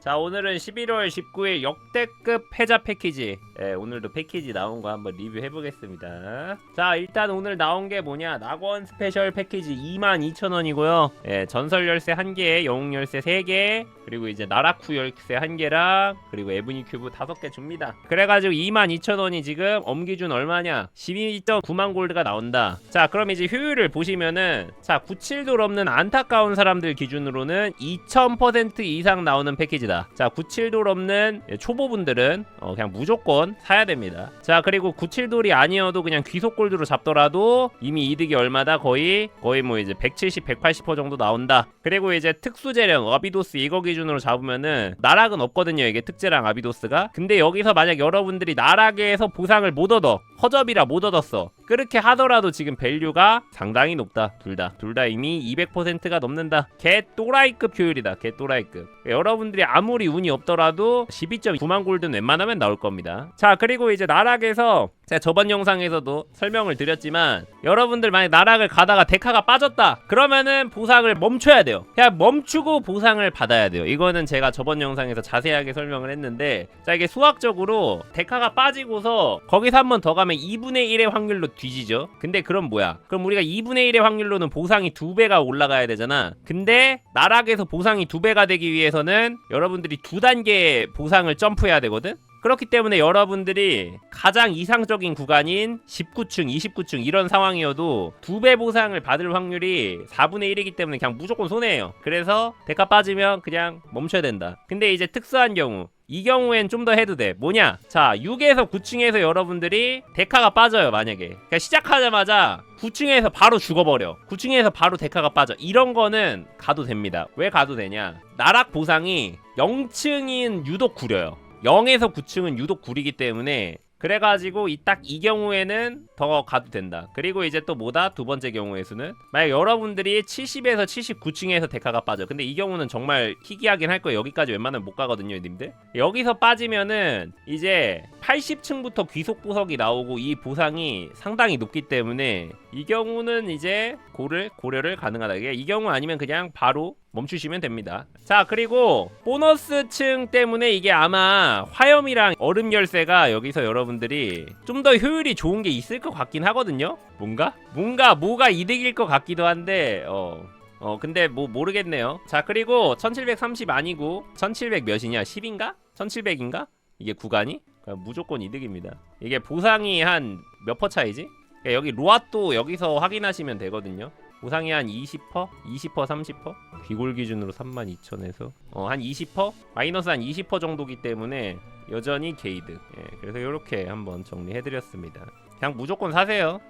자 오늘은 11월 19일 역대급 패자 패키지 예, 오늘도 패키지 나온 거 한번 리뷰해 보겠습니다. 자 일단 오늘 나온 게 뭐냐? 낙원 스페셜 패키지 22,000원이고요. 예, 전설 열쇠 1개 영웅 열쇠 3개 그리고 이제 나라쿠 열쇠 1개랑 그리고 에브니 큐브 5개 줍니다. 그래 가지고 22,000원이 지금 엄기준 얼마냐? 12.9만 골드가 나온다. 자 그럼 이제 효율을 보시면은 자 97돌 없는 안타까운 사람들 기준으로는 2000% 이상 나오는 패키지다. 자 97돌 없는 초보분들은 어, 그냥 무조건 사야 됩니다. 자 그리고 97돌이 아니어도 그냥 귀속 골드로 잡더라도 이미 이득이 얼마다? 거의 거의 뭐 이제 170, 180% 정도 나온다. 그리고 이제 특수 재령 아비도스 이거 기준으로 잡으면은 나락은 없거든요 이게 특재랑 아비도스가. 근데 여기서 만약 여러분들이 나락에서 보상을 못 얻어 허접이라 못 얻었어. 그렇게 하더라도 지금 밸류가 상당히 높다. 둘 다. 둘 다 이미 200%가 넘는다. 개 또라이급 효율이다. 개 또라이급. 여러분들이 아무리 운이 없더라도 12.9만 골드는 웬만하면 나올 겁니다. 자 그리고 이제 나락에서 제가 저번 영상에서도 설명을 드렸지만 여러분들 만약 나락을 가다가 데카가 빠졌다 그러면은 보상을 멈춰야 돼요. 그냥 멈추고 보상을 받아야 돼요. 이거는 제가 저번 영상에서 자세하게 설명을 했는데 자 이게 수학적으로 데카가 빠지고서 거기서 한 번 더 가면 2분의 1의 확률로 뒤지죠. 근데 그럼 뭐야? 그럼 우리가 2분의 1의 확률로는 보상이 두 배가 올라가야 되잖아. 근데 나락에서 보상이 두 배가 되기 위해서는 여러분들이 두 단계 보상을 점프해야 되거든 그렇기 때문에 여러분들이 가장 이상적인 구간인 19층, 29층 이런 상황이어도 두 배 보상을 받을 확률이 4분의 1이기 때문에 그냥 무조건 손해예요. 그래서 데카 빠지면 그냥 멈춰야 된다. 근데 이제 특수한 경우 이 경우엔 좀 더 해도 돼. 뭐냐? 자, 6에서 9층에서 여러분들이 데카가 빠져요, 만약에. 그러니까 시작하자마자 9층에서 바로 죽어버려. 9층에서 바로 데카가 빠져. 이런 거는 가도 됩니다. 왜 가도 되냐? 나락 보상이 0층인 유독 구려요. 0에서 9층은 유독 구리기 때문에 그래가지고 이 딱 이 경우에는 더 가도 된다. 그리고 이제 또 뭐다? 두 번째 경우의 수는 만약 여러분들이 70에서 79층에서 데카가 빠져. 근데 이 경우는 정말 희귀하긴 할 거예요. 여기까지 웬만하면 못 가거든요, 님들. 여기서 빠지면은 이제 80층부터 귀속 보석이 나오고 이 보상이 상당히 높기 때문에 이 경우는 이제 고를 고려를 가능하다. 이게 이 경우 아니면 그냥 바로 멈추시면 됩니다. 자, 그리고 보너스층 때문에 이게 아마 화염이랑 얼음 열쇠가 여기서 여러분들이 좀 더 효율이 좋은 게 있을 것 같긴 하거든요. 뭔가? 뭔가 뭐가 이득일 것 같기도 한데 어. 어 근데 뭐 모르겠네요. 자 그리고 1730 아니고 1700 몇이냐? 10인가? 1700인가? 이게 구간이? 그러니까 무조건 이득입니다. 이게 보상이 한 몇 퍼 차이지? 그러니까 여기 로아또 여기서 확인하시면 되거든요. 보상이 한 20%? 20% 30%? 귀골 기준으로 32,000에서 어, 한 20%? 마이너스 한 20% 정도기 때문에 여전히 게이드. 예, 그래서 이렇게 한번 정리해드렸습니다. 그냥 무조건 사세요.